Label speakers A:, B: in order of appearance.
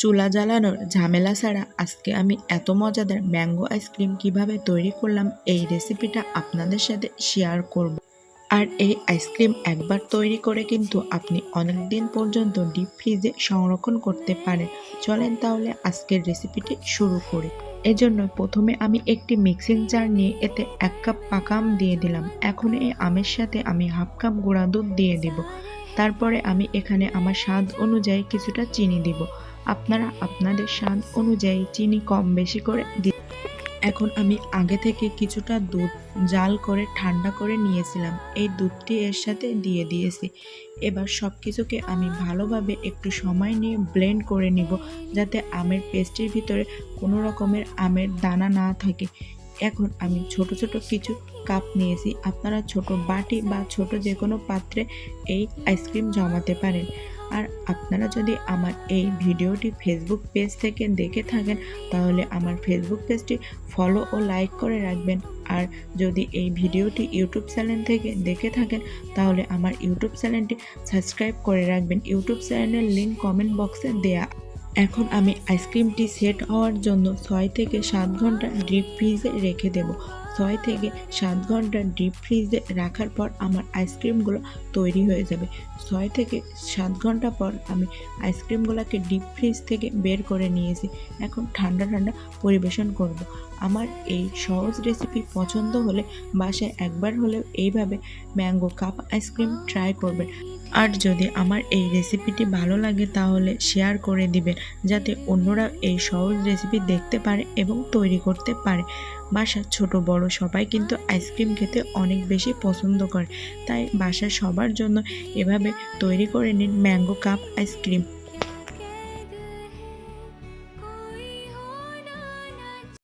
A: চুলা জ্বালানোর ঝামেলা ছাড়া আজকে আমি এত মজাদার ম্যাঙ্গো আইসক্রিম কীভাবে তৈরি করলাম এই রেসিপিটা আপনাদের সাথে শেয়ার করব। আর এই আইসক্রিম একবার তৈরি করে কিন্তু আপনি অনেক দিন পর্যন্ত ডিপ ফ্রিজে সংরক্ষণ করতে পারেন। চলেন তাহলে আজকের রেসিপিটি শুরু করি। এজন্য প্রথমে আমি একটি মিক্সিং জার নিয়ে এতে এক কাপ পাকা আম দিয়ে দিলাম। এখন এই আমের সাথে আমি হাফ কাপ গুঁড়া দুধ দিয়ে দিব। তারপরে আমি এখানে আমার স্বাদ অনুযায়ী কিছুটা চিনি দিব। আপনারা আপনাদের স্বাদ অনুযায়ী চিনি কম বেশি করে দি এখন আমি আগে থেকে কিছুটা দুধ জাল করে ঠান্ডা করে নিয়েছিলাম। এই দুধটি এর সাথে দিয়ে দিয়েছি। এবার সব কিছুকে আমি ভালোভাবে একটু সময় নিয়ে ব্লেন্ড করে নিব যাতে আমের পেস্টের ভিতরে কোনো রকমের আমের দানা না থাকে। এখন আমি ছোট ছোট কিছু কাপ নিয়েছি। আপনারা ছোট বাটি বা ছোট যে কোনো পাত্রে এই আইসক্রিম জমাতে পারেন। আর আপনারা যদি আমার এই ভিডিওটি ফেসবুক পেজ থেকে দেখে থাকেন, তাহলে আমার ফেসবুক পেজটি ফলো ও লাইক করে রাখবেন। আর যদি এই ভিডিওটি ইউটিউব চ্যানেল থেকে দেখে থাকেন, তাহলে আমার ইউটিউব চ্যানেলটি সাবস্ক্রাইব করে রাখবেন। ইউটিউব চ্যানেলের লিঙ্ক কমেন্ট বক্সে দেয়া। এখন আমি আইসক্রিমটি সেট হওয়ার জন্য ছয় থেকে সাত ঘণ্টা ডিপ ফ্রিজে রেখে দেব। ছয় থেকে সাত ঘণ্টা ডিপ ফ্রিজে রাখার পর আমার আইসক্রিমগুলো তৈরি হয়ে যাবে। ছয় থেকে সাত ঘণ্টা পর আমি আইসক্রিমগুলোকে ডিপ ফ্রিজ থেকে বের করে নিয়েছি। এখন ঠান্ডা ঠান্ডা পরিবেশন করব। আমার এই সহজ রেসিপি পছন্দ হলে বাসায় একবার হলেও এইভাবে ম্যাঙ্গো কাপ আইসক্রিম ট্রাই করবেন। আর যদি আমার এই রেসিপিটি ভালো লাগে তাহলে শেয়ার করে দিবেন, যাতে অন্যরা এই সহজ রেসিপি দেখতে পারে এবং তৈরি করতে পারে। বাসার ছোট বড় সবাই কিন্তু আইসক্রিম খেতে অনেক বেশি পছন্দ করে। তাই বাসার সবার জন্য এভাবে তৈরি করে নিন ম্যাঙ্গো কাপ আইসক্রিম।